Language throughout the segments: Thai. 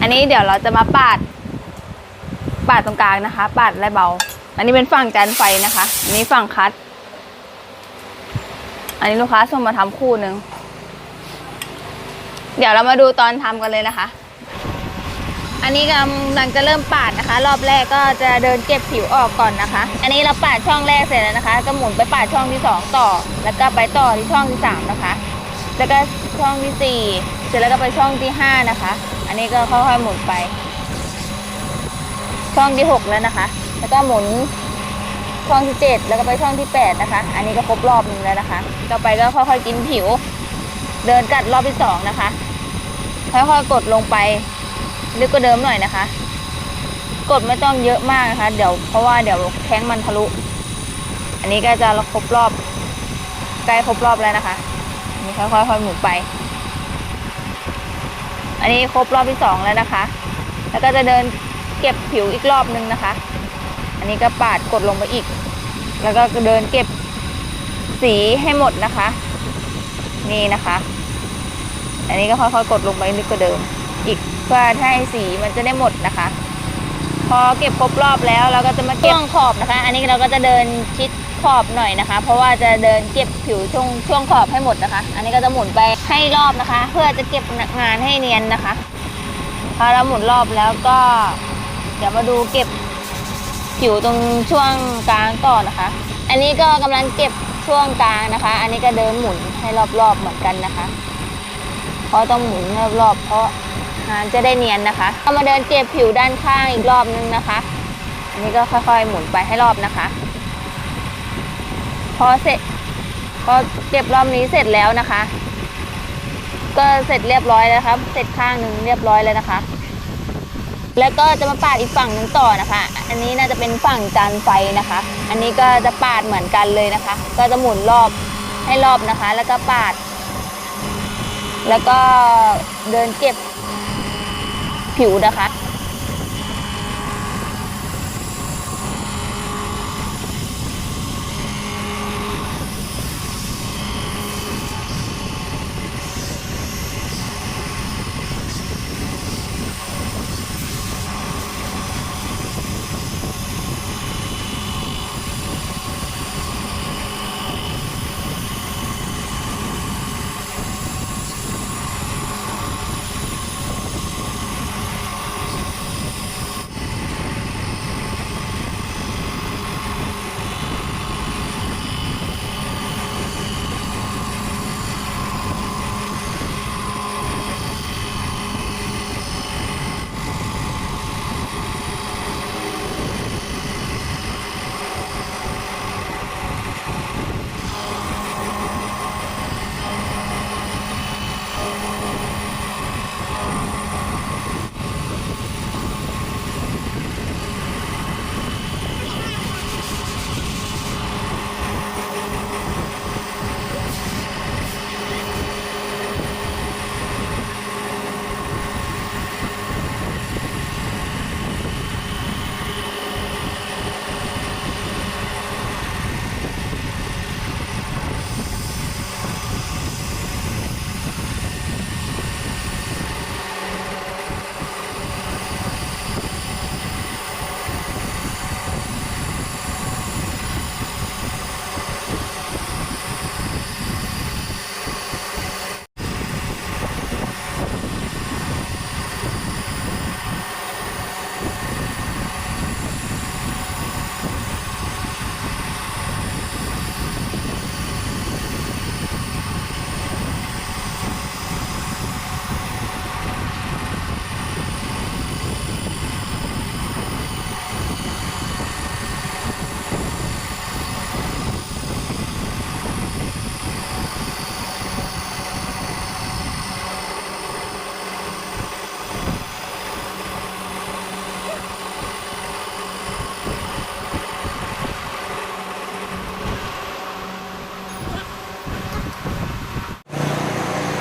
อันนี้เดี๋ยวเราจะมาปาด ปาดตรงกลางนะคะ ปาดและเบา อันนี้เป็นฝั่งจานไฟนะคะ อันนี้ฝั่งคัด อันนี้ลูกค้าส่งมาทำคู่หนึ่ง เดี๋ยวเรามาดูตอนทำกันเลยนะคะ อันนี้กำลังจะเริ่มปาดนะคะ รอบแรกก็จะเดินเก็บผิวออกก่อนนะคะ อันนี้เราปาดช่องแรกเสร็จแล้วนะคะ ก็หมุนไปปาดช่องที่สองต่อ แล้วก็ไปต่อที่ช่องที่สามนะคะ แล้วก็ช่องที่สี่ เสร็จแล้วก็ไปช่องที่ห้านะคะ อันนี้ก็ค่อยๆหมุนไป ช่องที่หกแล้วนะคะ แล้วก็หมุนช่องที่เจ็ดแล้วก็ไปช่องที่แปดนะคะ อันนี้ก็ครบรอบหนึ่งแล้วนะคะ ต่อไปก็ค่อยๆกินผิว เดินกัดรอบที่สองนะคะ ค่อยๆกดลงไปลึกกว่าเดิมหน่อยนะคะ กดไม่ต้องเยอะมากนะคะ เดี๋ยวเพราะว่าเดี๋ยวแข้งมันทะลุ อันนี้ก็จะครบรอบใกล้ครบรอบแล้วนะคะนนี้ค่อยๆหมุนไป นนี้ครบรอบที่สองแล้วนะคะ แล้วก็จะเดินเก็บผิวอีกรอบนึงนะคะ อันนี้ก็ปาดกดลงไปอีก แล้วก็เดินเก็บสีให้หมดนะคะ นี่นะคะ อันนี้ก็ค่อยๆกดลงไปลึกกว่าเดิม อีกเพื่อให้สีมันจะได้หมดนะคะ พอเก็บครบรอบแล้วเราก็จะมาเก็บช่วงขอบนะคะ อันนี้เราก็จะเดินชิดขอบหน่อยนะคะ เพราะว่าจะเดินเก็บผิวช่วงช่วงขอบให้หมดนะคะ อันนี้ก็จะหมุนไปให้รอบนะคะ เพื่อจะเก็บงานให้เนียนนะคะพอเราหมุนรอบแล้วก็ เดี๋ยวมาดูเก็บผิวตรงช่วงกลางต่อนะคะ อันนี้ก็กำลังเก็บช่วงกลางนะคะ อันนี้ก็เดินหมุนให้รอบๆเหมือนกันนะคะ เพราะต้องหมุนรอบๆเพราะ จะได้เนียนนะคะก็มาเดินเก็บผิวด้านข้างอีกรอบนึงนะคะ อันนี้ก็ค่อยๆหมุนไปให้รอบนะคะ พอเสร็จพอเก็บรอบนี้เสร็จแล้วนะคะ ก็เสร็จเรียบร้อยแล้วครับ เสร็จข้างหนึ่งเรียบร้อยแล้วนะคะ แล้วก็จะมาปาดอีกฝั่งหนึ่งต่อนะคะ อันนี้น่าจะเป็นฝั่งจานไฟนะคะ อันนี้ก็จะปาดเหมือนกันเลยนะคะ ก็จะหมุนรอบให้รอบนะคะ แล้วก็ปาด แล้วก็เดินเก็บ ผิวนะคะ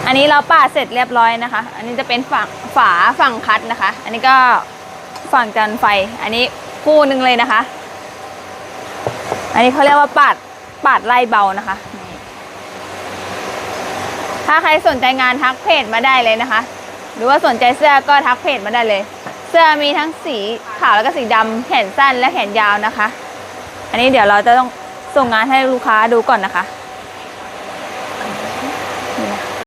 อันนี้เราปาดเสร็จเรียบร้อยนะคะ อันนี้จะเป็นฝั่งฝาฝั่งคัดนะคะ อันนี้ก็ฝั่งจานไฟ อันนี้คู่หนึ่งเลยนะคะ อันนี้เขาเรียกว่าปาดปาดไล่เบานะคะ ถ้าใครสนใจงานทักเพจมาได้เลยนะคะ หรือว่าสนใจเสื้อก็ทักเพจมาได้เลย เสื้อมีทั้งสีขาวแล้วก็สีดำแขนสั้นและแขนยาวนะคะ อันนี้เดี๋ยวเราจะต้องส่งงานให้ลูกค้าดูก่อนนะคะ